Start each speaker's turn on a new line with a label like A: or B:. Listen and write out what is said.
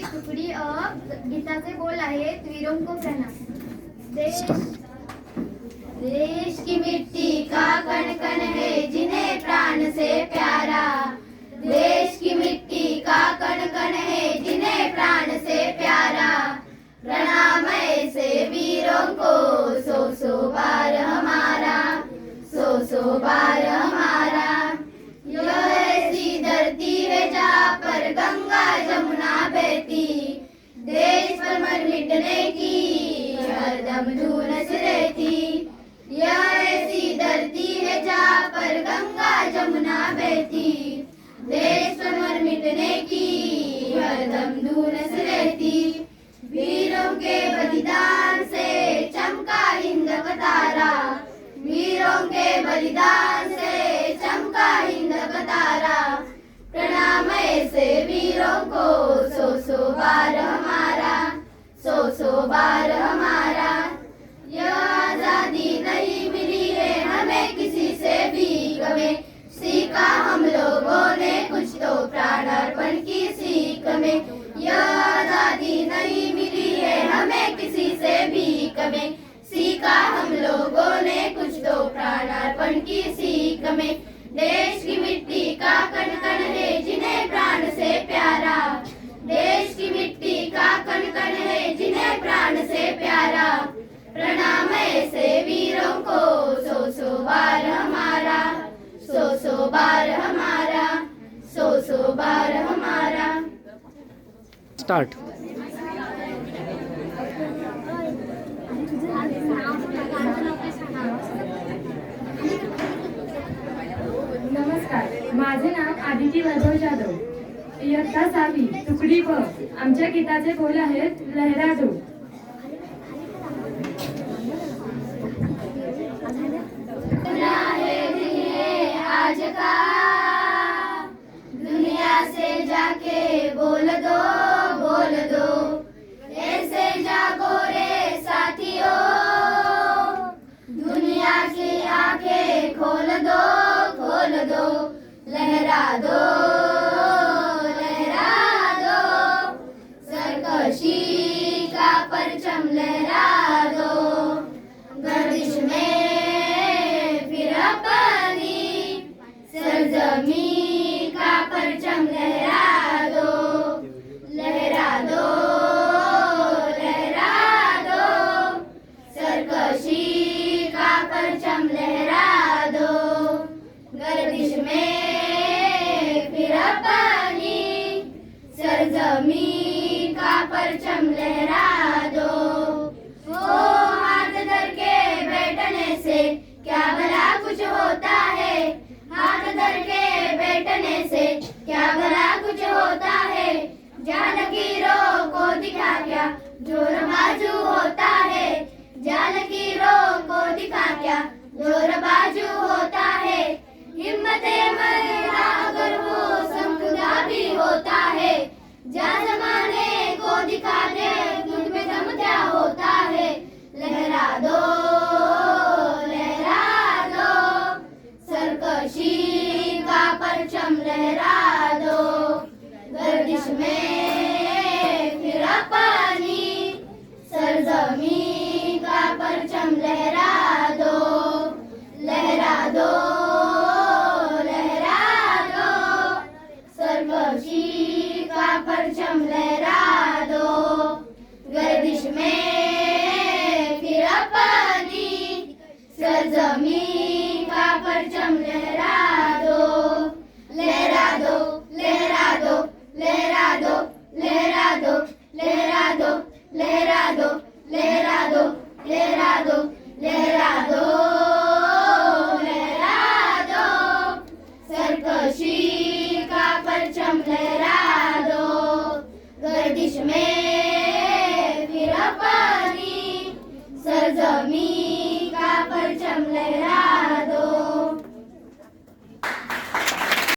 A: सावी तुकडी अ गीताचे बोल आहेत वीरों को प्रणाम. देश देश की मिट्टी का कण कण है? बहती देश पर मर मिटने की हरदम धूनस रहती यह ऐसी धरती है जहाँ पर गंगा जमुना बहती। देश पर मर मिटने की हरदम धूनस रहती वीरों के बलिदान से चमका हिंद का तारा। वीरों के बलिदान से प्रणाम ऐसे वीरों को, सो सो बार हमारा, सो सो बार हमारा। यह आज़ादी नहीं मिली है हमें किसी से भी, कभी सीखा हम लोगों ने, कुछ तो प्राणार्पण की सीख में। यह आज़ादी नहीं मिली है हमें किसी से भी, कभी सीखा हम
B: स्टार्ट.
C: नमस्कार. माझे नाव आदिती वैभव जाधव. इयत्ता सहावी तुकडी ब आमच्या गीताचे बोल आहेत लहरा दो
A: अपना दिन आज का दुनिया से जाके बोल दो. दो लहरा दो लहरा दो सरकशी का परचम लहरा दो गर्दिश में फिर अपनी सरजमी परचम लहरा दो। ओ हाथ धर के बैठने से क्या भला कुछ होता है? हाथ धर के बैठने से क्या भला कुछ होता है? जानकीरों को दिखा क्या ज़ोर बाजू होता है? जानकीरों को दिखा क्या ज़ोर बाजू परचम लहरा दो। गर्दिश में फिर पानी सरजमी का परचम लहरा दो। लहरा दो लहरा दो। सरकशी का परचम लहरा दो। गर्दिश में फिर अपनी सरजमी का परचम लहरा me.